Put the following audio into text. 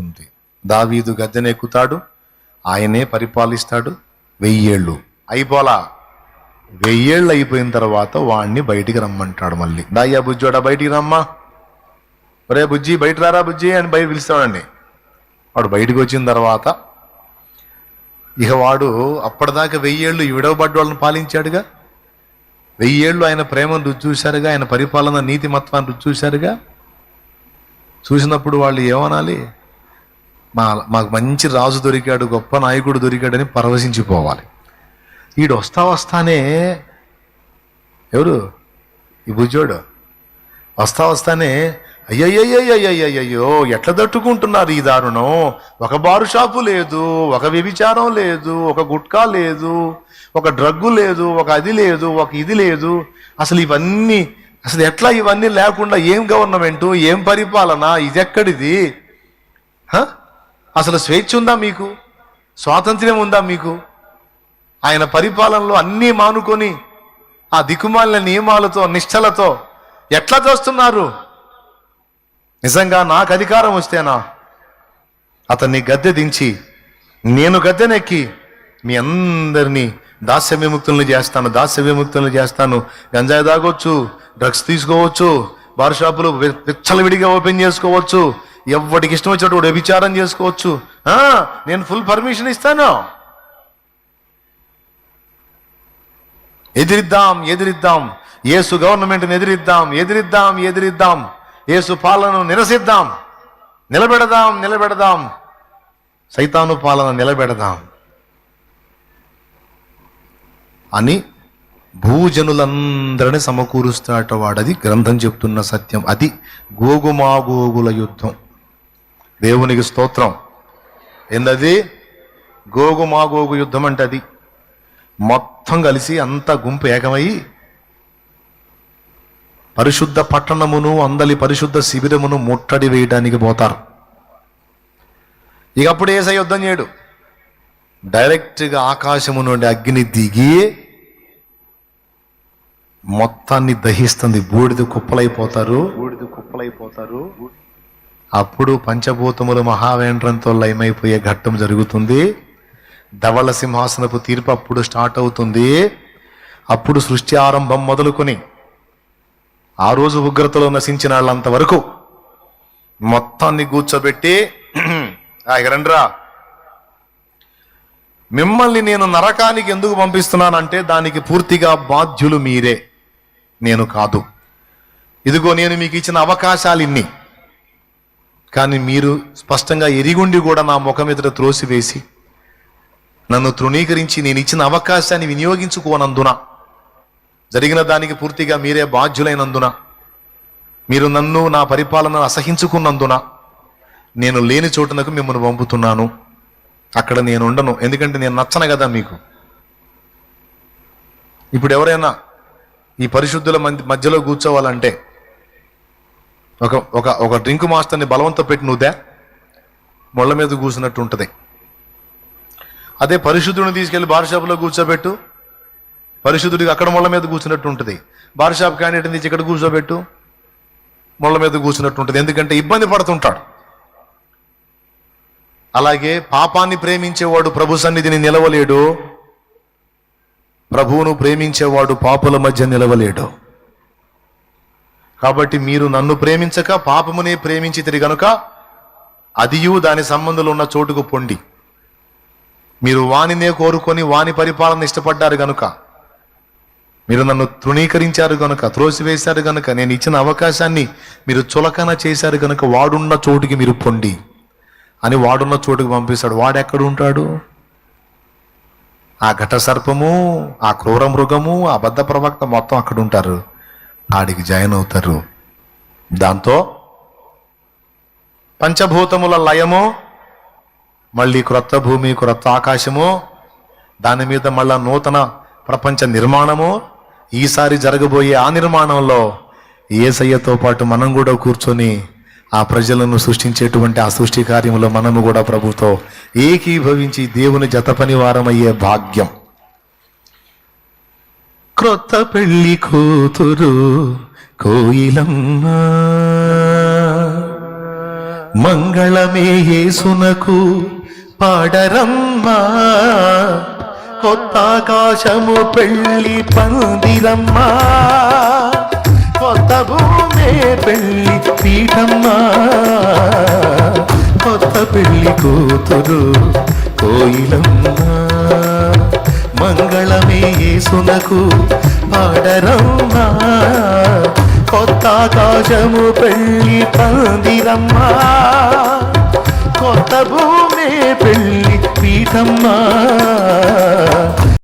జరుగుతుంది దావీదు గద్దెనెక్కుతాడు ఆయనే పరిపాలిస్తాడు. వెయ్యేళ్ళు అయిపోలా. వెయ్యేళ్ళు అయిపోయిన తర్వాత వాణ్ణి బయటికి రమ్మంటాడు మళ్ళీ. దాయ్యా బుజ్జోడా బయటికి రమ్మా. ఒరే బుజ్జి బయట రారా బుజ్జి అని బయట పిలుస్తాడండి. వాడు బయటికి వచ్చిన తర్వాత ఇక వాడు అప్పటిదాకా వెయ్యేళ్ళు విడవబడ్డ వాళ్ళని పాలించాడుగా? వెయ్యేళ్ళు ఆయన ప్రేమను రుచి చూశారుగా? ఆయన పరిపాలన నీతిమత్వాన్ని రుచి చూశారుగా? చూసినప్పుడు వాళ్ళు ఏమనాలి? మా మాకు మంచి రాజు దొరికాడు గొప్ప నాయకుడు దొరికాడని పరవశించిపోవాలి. ఈడు వస్తా వస్తానే ఎవరు? ఈ బుజ్జోడు. వస్తా వస్తానే అయ్యయ్యయ్యయ్యయ్యో ఎట్లా తట్టుకుంటున్నారు ఈ దారుణం? ఒక బారు షాపు లేదు ఒక వ్యభిచారం లేదు ఒక గుట్కా లేదు ఒక డ్రగ్గు లేదు ఒక అది లేదు ఒక ఇది లేదు. అసలు ఇవన్నీ అసలు ఎట్లా ఇవన్నీ లేకుండా ఏం గవర్నమెంటు ఏం పరిపాలన ఇది ఎక్కడిది హ? అసలు స్వేచ్ఛ ఉందా మీకు? స్వాతంత్ర్యం ఉందా మీకు? ఆయన పరిపాలనలో అన్నీ మానుకొని ఆ దిక్కుమాలిన నియమాలతో నిష్టలతో ఎట్లా చేస్తున్నారు నిజంగా నాకు అధికారం వస్తేనా అతన్ని గద్దె దించి నేను గద్దెనెక్కి మీ అందరినీ దాస్య విముక్తులను చేస్తాను దాస్య విముక్తులను చేస్తాను. గంజాయి తాగొచ్చు డ్రగ్స్ తీసుకోవచ్చు బార్ షాపులు విచ్చలవిడిగా ఓపెన్ చేసుకోవచ్చు. ఎవరికి ఇష్టం వచ్చినట్టు వ్యభిచారం చేసుకోవచ్చు? నేను ఫుల్ పర్మిషన్ ఇస్తాను. ఎదిరిద్దాం ఎదిరిద్దాం. ఏసు గవర్నమెంట్ని ఎదిరిద్దాం ఎదిరిద్దాం ఎదిరిద్దాం. ఏసు పాలనను నిరసిద్దాం. నిలబెడదాం నిలబెడదాం. సైతాను పాలన నిలబెడదాం. అని భూజనులందరినీ సమకూరుస్తాట వాడది గ్రంథం చెప్తున్న సత్యం. అది గోగుమాగోగుల యుద్ధం. దేవునికి స్తోత్రం. ఏందది? గోగు యుద్ధం అంటే అది మొత్తం కలిసి అంత గుంపు ఏకమై పరిశుద్ధ పట్టణమును అందలి పరిశుద్ధ శిబిరమును ముట్టడి వేయడానికి పోతారు. ఇక అప్పుడు ఏసై యుద్ధం చేయడు. డైరెక్ట్గా ఆకాశము నుండి అగ్ని దిగి మొత్తాన్ని దహిస్తుంది. బూడిద కుప్పలైపోతారు. బూడిద కుప్పలైపోతారు. అప్పుడు పంచభూతములు మహావేంద్రంతో లయమైపోయే ఘట్టం జరుగుతుంది. ధవళ సింహాసనపు తీర్పు అప్పుడు స్టార్ట్ అవుతుంది. అప్పుడు సృష్టి ఆరంభం మొదలుకొని ఆ రోజు ఉగ్రతలో నశించిన వాళ్ళంత వరకు మొత్తాన్ని కూర్చోబెట్టి "ఆ, ఇక మిమ్మల్ని నేను నరకానికి ఎందుకు పంపిస్తున్నానంటే దానికి పూర్తిగా బాధ్యులు మీరే. నేను కాదు. ఇదిగో నేను మీకు ఇచ్చిన అవకాశాలు ఇన్ని కానీ మీరు స్పష్టంగా ఎరిగుండి కూడా నా ముఖం ఎదుట త్రోసివేసి నన్ను తృణీకరించి నేను ఇచ్చిన అవకాశాన్ని వినియోగించుకోనందున జరిగిన దానికి పూర్తిగా మీరే బాధ్యులైనందున మీరు నన్ను నా పరిపాలన అసహించుకున్నందున నేను లేని చోటునకు మిమ్మల్ని పంపుతున్నాను. అక్కడ నేను ఉండను. ఎందుకంటే నేను నచ్చను కదా మీకు. ఇప్పుడు ఎవరైనా ఈ పరిశుద్ధుల మధ్యలో కూర్చోవాలంటే ఒక ఒక ఒక డ్రింక్ మాస్టర్ని బలవంతం పెట్టి నువ్వుదే మొళ్ళ మీద కూర్చున్నట్టు ఉంటుంది. అదే పరిశుద్ధుడిని తీసుకెళ్ళి బార్ షాప్లో కూర్చోబెట్టు. పరిశుద్ధుడికి అక్కడ మొళ్ళ మీద కూర్చున్నట్టు ఉంటుంది. బార్ షాప్ క్యాండిడేట్ని తీసి ఇక్కడ కూర్చోబెట్టు. మొళ్ళ మీద కూర్చున్నట్టు ఉంటుంది. ఎందుకంటే ఇబ్బంది పడుతుంటాడు. అలాగే పాపాన్ని ప్రేమించేవాడు ప్రభు సన్నిధిని నిలవలేడు. ప్రభువును ప్రేమించేవాడు పాపుల మధ్య నిలవలేడు. కాబట్టి మీరు నన్ను ప్రేమించక పాపమునే ప్రేమించి తిరిగి గనుక అదియు దాని సంబంధంలో ఉన్న చోటుకు పొండి. మీరు వానినే కోరుకొని వాని పరిపాలన ఇష్టపడ్డారు గనుక మీరు నన్ను తృణీకరించారు గనుక త్రోసివేశారు గనుక నేను ఇచ్చిన అవకాశాన్ని మీరు చులకన చేశారు గనుక వాడున్న చోటుకి మీరు పొండి. అని వాడున్న చోటుకు పంపిస్తాడు. వాడు ఎక్కడ ఉంటాడు ఆ ఘట సర్పము ఆ క్రూర మృగము ఆ అబద్ధ ప్రవక్త మొత్తం అక్కడ ఉంటారు ఆడికి జాయిన్ అవుతారు. దాంతో పంచభూతముల లయము మళ్ళీ క్రొత్త భూమి క్రొత్త ఆకాశము దాని మీద మళ్ళా నూతన ప్రపంచ నిర్మాణము ఈసారి జరగబోయే ఆ నిర్మాణంలో ఏసయ్యతో పాటు మనం కూడా కూర్చొని ఆ ప్రజలను సృష్టించేటువంటి ఆ సృష్టి కార్యంలో మనము కూడా ప్రభుతో ఏకీభవించి దేవుని జత పనివారమయ్యే భాగ్యం. క్రొత్త పెళ్ళి కూతురు కోయిలమ్మ. మంగళమే యేసునకు పాడరమ్మా. కొత్త ఆకాశము పెళ్ళి పందిరమ్మా. కొత్త భూమే పెళ్ళి పీఠమ్మా. కొత్త పెళ్ళి కూతురు కోయిలమ్మ. యేసునకు పాడరమ్మా. కొత్త ఆకాశము పెళ్ళి పందిరమ్మా కొత్త భూమి పెళ్ళి పీఠమ్మా.